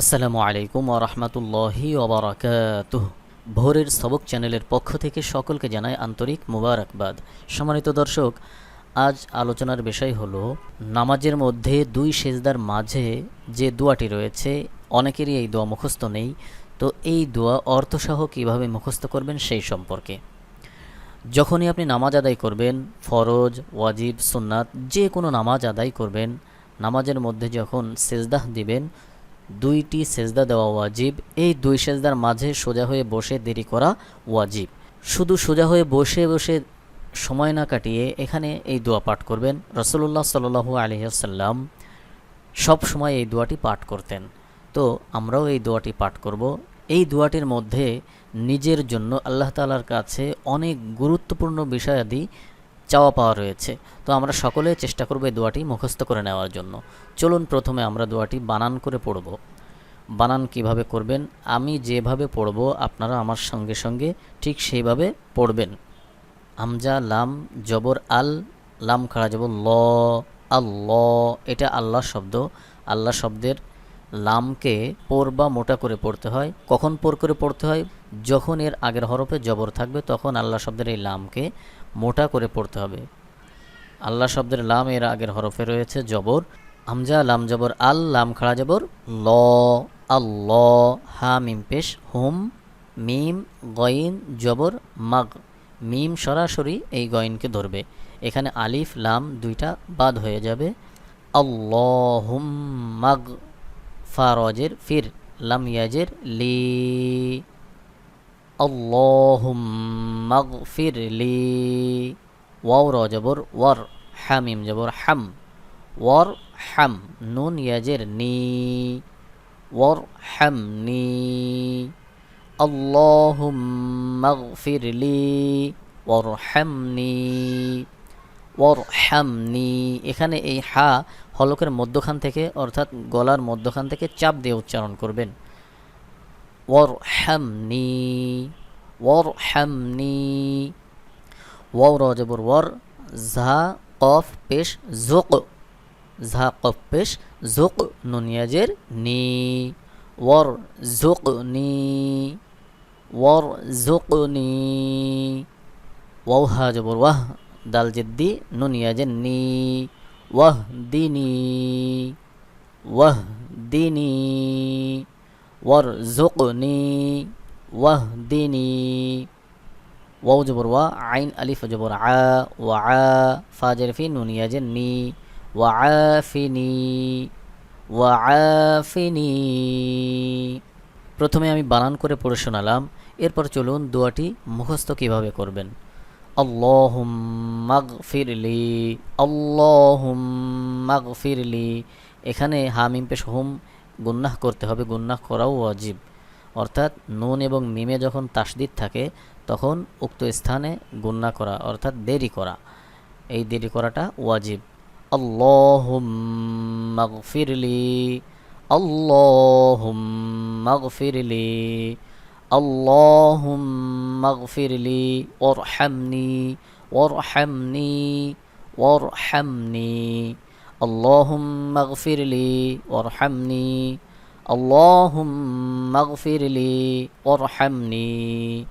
আসসালামু আলাইকুম ওরহমতুল্লাহি ওবরাকাতুহ ভোরের সবক চ্যানেলের পক্ষ থেকে সকলকে জানাই আন্তরিক মুবারকবাদ। সম্মানিত দর্শক, আজ আলোচনার বিষয় হলো, নামাজের মধ্যে দুই সেজদার মাঝে যে দোয়াটি রয়েছে, অনেকেরই এই দোয়া মুখস্থ নেই। তো এই দোয়া অর্থসহ কীভাবে মুখস্থ করবেন সেই সম্পর্কে। যখনই আপনি নামাজ আদায় করবেন, ফরজ, ওয়াজিব, সুন্নাত, যে কোনো নামাজ আদায় করবেন, নামাজের মধ্যে যখন সেজদাহ দিবেন দুইটি সেজদা দেওয়া ওয়াজিব। এই দুই সেজদার মাঝে সোজা হয়ে বসে দেরি করা ওয়াজিব। শুধু সোজা হয়ে বসে বসে সময় না কাটিয়ে এখানে এই দোয়া পাঠ করবেন। রসুল্লাহ সাল্লু আলহিহাসাল্লাম সব সময় এই দোয়াটি পাঠ করতেন। তো আমরাও এই দোয়াটি পাঠ করব। এই দোয়াটির মধ্যে নিজের জন্য আল্লাহ তালার কাছে অনেক গুরুত্বপূর্ণ বিষয়াদি চাওয়া পাওয়া রয়েছে। তো আমরা সকলে চেষ্টা করব এই দোয়াটি মুখস্থ করে নেওয়ার জন্য। চলুন প্রথমে আমরা দোয়াটি বানান করে পড়ব। বানান কীভাবে করবেন? আমি যেভাবে পড়ব, আপনারা আমার সঙ্গে সঙ্গে ঠিক সেইভাবে পড়বেন। আমজা লাম, জবর, আল, লাম খাড়া জবর, ল, আল্লাহ, এটা আল্লাহ শব্দ। আল্লাহ শব্দের লামকে পোর বা মোটা করে পড়তে হয়। কখন পোর করে পড়তে হয়? যখন এর আগের হরফে জবর থাকবে, তখন আল্লাহ শব্দের এই লামকে মোটা করে পড়তে হবে। আল্লাহ শব্দের লাম এর আগের হরফে রয়েছে জবর। আমজা লাম জবর, আল, লাম খাড়া জবর, ল, আল্লাহ হা মিম, পেশ, হুম, মিম, গইন, জবর, মাগ। মিম সরাসরি এই গইনকে ধরবে। এখানে আলিফ, লাম দুইটা বাদ হয়ে যাবে। আল্লাহুম মাগ ফারজের ফির, লাম ইয়াজের লি। আল্লাহুম ওয়াও র জবর ওয়ার হামিম জবর হাম ওয়ার হাম নুন ইয়াজের নি ওয়ার হাম নি আল্লাহুম মাগ ফির লি ওয়ার ওর হ্যামনি এখানে এই হা হলকের মধ্যখান থেকে, অর্থাৎ গলার মধ্যখান থেকে চাপ দিয়ে উচ্চারণ করবেন। ওর হ্যামনি ওর হ্যামনি ওর জবর ওর ঝা, কফ, পেশ জোক ঝা, কফ, পেশ জোক নুনিয়াজের নি ওর জোক নি। ওর জোক নি ওয়াও হা জবর ওয়াহ, দাল জিদ্দি নুনিয়া জেন্নি ওয়াহ দিনী ওয়াহ দিনী ওয়ার জোকনি ওয়াহ দিনী ওয়াও জবর ওয়া, আইন আলিফ জবর আ, ওয়া আ ফি নুনিয়া জেন্নি ওয়া আফিনি ওয়া আফিনি প্রথমে আমি বানান করে পড়ে শোনালাম, এরপর চলুন দোয়াটি মুখস্থ কীভাবে করবেন। আল্লাহুম মাগফিরলি আল্লাহুম মাগফিরলি এখানে হামিম পেশ হুম গুন্নাহ করতে হবে, গুন্নাহ করাও অজীব অর্থাৎ নুন এবং মিমে যখন তাসদিদ থাকে, তখন উক্ত স্থানে গুন্না করা, অর্থাৎ দেরি করা। এই দেরি করাটা ওয়াজিব। অল্লাহিরলি অল্লাহিরলি অল্লাহিরলি ওর হ্যামনি ওর হ্যামনি ওর হ্যামনি لي وارحمني وارحمني وارحمني اللهم اغفر لي وارحمني اللهم اغفر لي وارحمني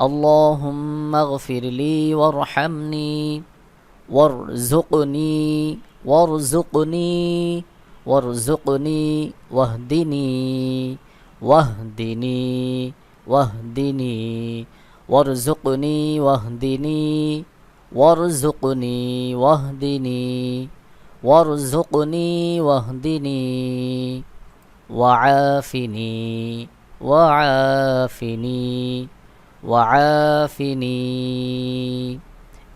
اللهم اغفر لي وارحمني وارزقني وارزقني وارزقني واهدني واهدني واهدني وارزقني واهدني وارزقني واهدني وارزقني واهدني وعافني وعافني وعافني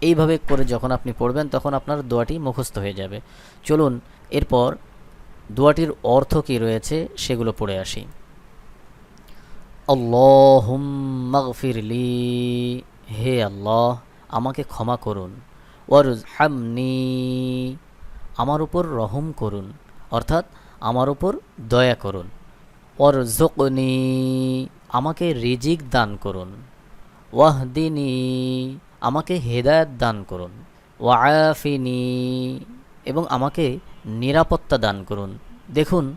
এইভাবে করে যখন আপনি পড়বেন, তখন আপনার দোয়াটি মুখস্থ হয়ে যাবে। চলুন, এরপর দোয়াটির অর্থ কী রয়েছে সেগুলো পড়ে আসি। আল্লাহুম মাগফিরলি হে আল্লাহ, আমাকে ক্ষমা করুন। ওয়ারুজ হামনি আমার উপর রহম করুন, অর্থাৎ আমার উপর দয়া করুন। ওয়ারজুকনি আমাকে রিজিক দান করুন। ওয়াহদিনী, আমাকে হেদায়ত দান করুন। ওয়াফিনি এবং আমাকে নিরাপত্তা দান করুন। দেখুন,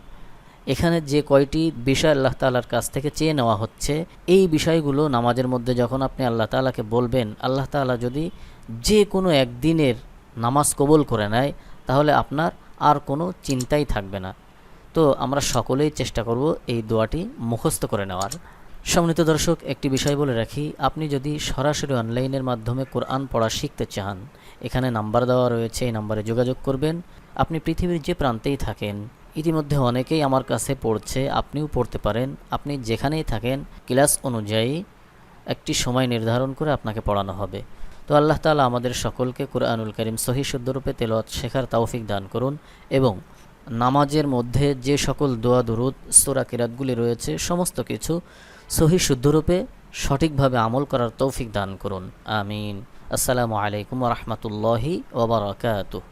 এখানে যে কয়টি বিষয় আল্লাহ তাআলার কাছ থেকে চেয়ে নেওয়া হচ্ছে, এই বিষয়গুলো নামাজের মধ্যে যখন আপনি আল্লাহ তাআলাকে বলবেন, আল্লাহ তাআলা যদি যে কোনো একদিনের নামাজ কবুল করে নেয় তাহলে আপনার আর কোনো চিন্তাই থাকবে না। তো আমরা সকলেই চেষ্টা করব এই দোয়াটি মুখস্থ করে নেওয়ার। সম্মানিত দর্শক, একটি বিষয় বলে রাখি, আপনি যদি সরাসরি অনলাইনের মাধ্যমে কোরআন পড়া শিখতে চান, এখানে নাম্বার দেওয়া রয়েছে, এই নাম্বারে যোগাযোগ করবেন। আপনি পৃথিবীর যে প্রান্তেই থাকেন, ইতিমধ্যে অনেকেই আমার কাছে পড়ছে, আপনিও পড়তে পারেন। আপনি যেখানেই থাকেন, ক্লাস অনুযায়ী একটি সময় নির্ধারণ করে আপনাকে পড়ানো হবে। তো আল্লাহ তালা আমাদের সকলকে কোরআনুল করিম সহি শুদ্ধরূপে তেলত শেখার তৌফিক দান করুন এবং নামাজের মধ্যে যে সকল দোয়া দুরুদ, সোরা কিরাতগুলি রয়েছে, সমস্ত কিছু সহি শুদ্ধরূপে সঠিকভাবে আমল করার তৌফিক দান করুন। আমিন। আসসালামু আলাইকুম রহমতুল্লাহি ওবরাকাতুহ